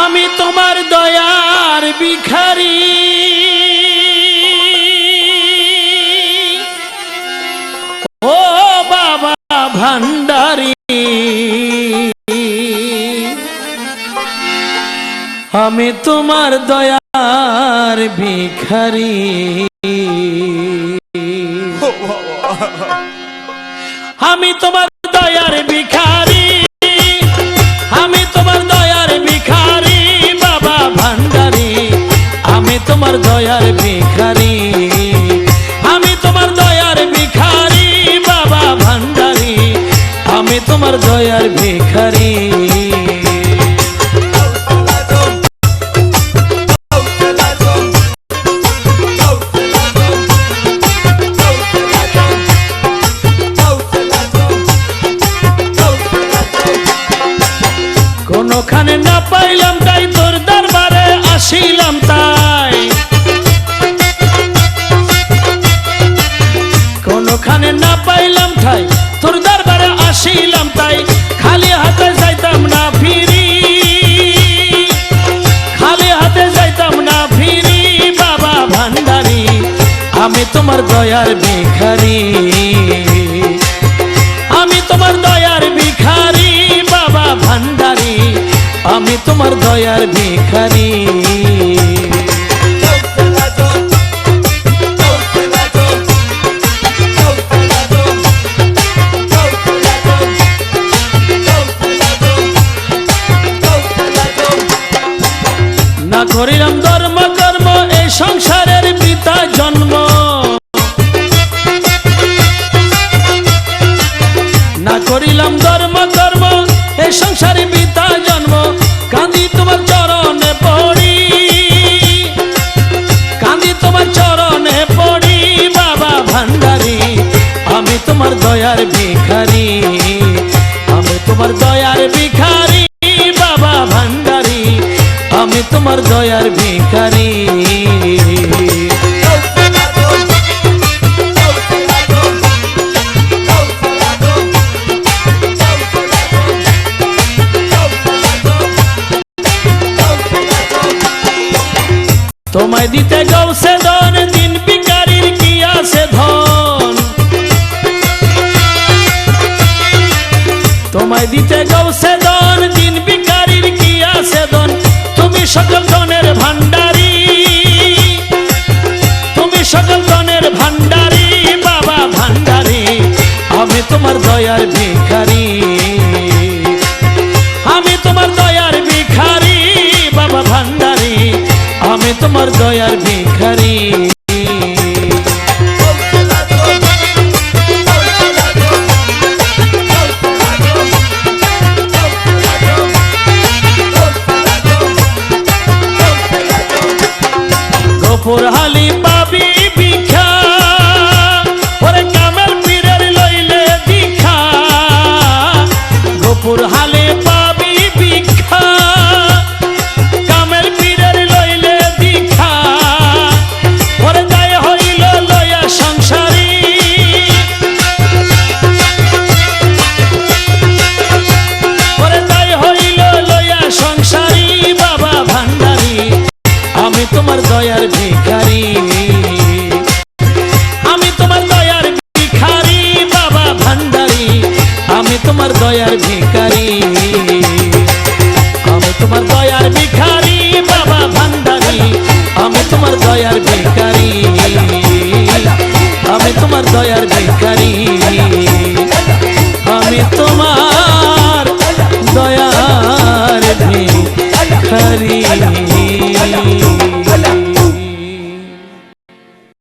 আমি তোমার দয়ার ভিখারি। ও বাবা ভান্ডারি। আমি তোমার দয়ার ভিখারি। আমি তোমার দয়ার ভিখারি। আমি তোমার দয়ার ভিখারি, বাবা ভান্ডারি। আমি তোমার দয়ার ভিখারি। আমি তোমার দয়ার ভিখারি, বাবা ভান্ডারি। আমি তোমার দয়ার ভিখারি। আমি তোমার দয়ার ভিখারি। আমি তোমার দয়ার ভিখারি, বাবা ভান্ডারি। আমি তোমার দয়ার ভিখারি। না করিলাম আমি তোমার দয়ার ভিখারি বাবা ভান্ডারি। আমি তোমার দয়ার ভিখারি। তোমায় দিতে গৌসে তোমার দয়ার ভিখারি। আমি তোমার দয়ার ভিখারি বাবা ভান্ডারি। আমি তোমার দয়ার ভিখারি। আমি তোমার দয়ার ভিখারি।